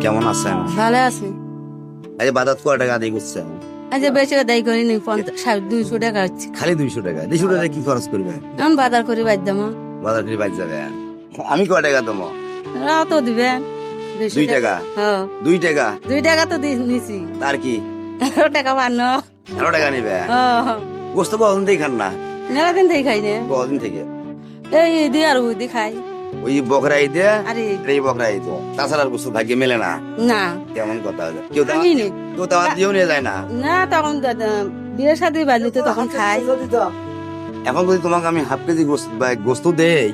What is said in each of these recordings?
কেমন আছেন? ভালো আছি। যে বাজার কয় টাকা দিয়ে করছেন আজ বেশি দায়ী করিনি পঞ্চাশ ষাট দুইশো টাকা হচ্ছে। খালি দুইশো টাকা? দুইশো টাকা কি খরচ করবে? এখন বাজার করে বাদ দাম বাজার করে বাইর যাবে? আমি কয় টাকা দেবো? রাও তো দিবেন দুইশো দুই টাকা? হ্যাঁ। দুই টাকা? দুই টাকা তো দি- নিছি। তার কি? এগারো টাকা বান্ন। এগারো টাকা নিবে? গোস্ত কদিন থেকে খান না? মেলা দিন থেকে খাই নে। কদিন থেকে? এই ঈদি আর উদি খাই। ওই বকরা ঈদে আরে। এই বকরা ঈদে। তাছাড়া আর গোস্ত ভাগ্যে মেলে না। না। কেমন কথা হলো? কেউ দাওয়াত কেউ দাওয়াত দিয়েও নিয়ে যায় না? না তখন বিয়ের সাথে বাজলি তো তখন খাই এখন যদি তোমাকে আমি হাফ কেজি গোস্ত দেই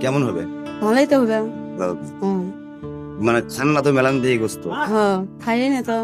কেমন হবে? ভালোই তো হবে। মানে খান না তো মেলান দিয়ে গোস্ত। হ্যাঁ খাই না তো।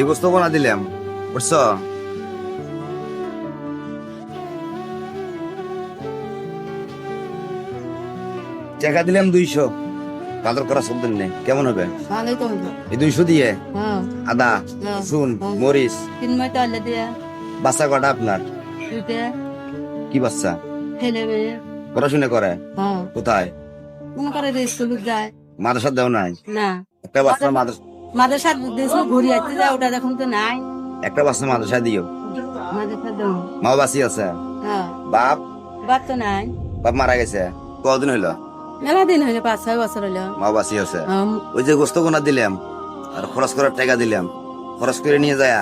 এই গোস্ত বানা দিলাম বুঝছ? টাকা দিলাম দুইশো। কাদর করা শব্দ নেই কেমন হবে? এই দুইশো দিয়ে? হ্যাঁ। আদা হ্যাঁ। রসুন হ্যাঁ। মরিচ। বাচ্চা কটা আপনার? কি বাচ্চা? পড়াশোনা করে? কোথায়? মনে করে যায়? মাদ্রাসা দেও নাই? না। একটা বাচ্চা মাদ্রাসা মাদ্রাসা দেশ ঘুরি আসতে যায় ওটা দেখুন তো নাই। একটা বাচ্চা মাদ্রাসা দিও। মাদ্রাসা দাও। মা বাসি আছে? হ্যাঁ। বাপ? তো নাই। বাপ মারা গেছে। কদিন হইল? মেলা দিন হইলে পাঁচ ছয় বছর হইল। মা বাসি আছে। ওই যে গোস্ত কোনা দিলাম আর খরচ করার টাকা দিলাম খরচ করে নিয়ে যায়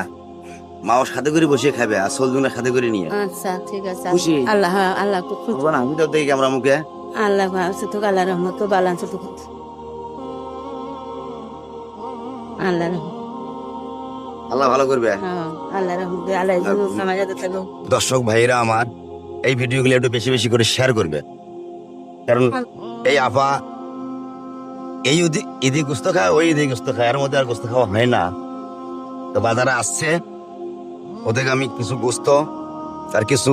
মাও সাথে করে বসে খাবে আর সলজুনের সাথে করে নিয়ে। আচ্ছা ঠিক আছে। খুশি? আল্লাহ হ্যাঁ, আল্লাহ খুব খুশি। আমি তো দেখি ক্যামেরা মুখে। আল্লাহ শুধু আল্লাহ রহমত তো বালান শুধু আল্লাহ আল্লাহ ভালো করবে। হ্যাঁ আল্লাহ রহমত আল্লাহ আমার থাকো দর্শক ভাইরা আমার এই ভিডিওগুলো একটু বেশি বেশি করে শেয়ার করবে। কারণ এই আপা এই ঈদে গোস্ত খায় ওই ঈদে গোস্ত খায়। এর মধ্যে আর গোস্ত খাওয়া হয় না। তো বাজারে আসছে ওদেরকে আমি কিছু গোস্ত আর কিছু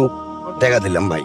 টাকা দিলাম ভাই।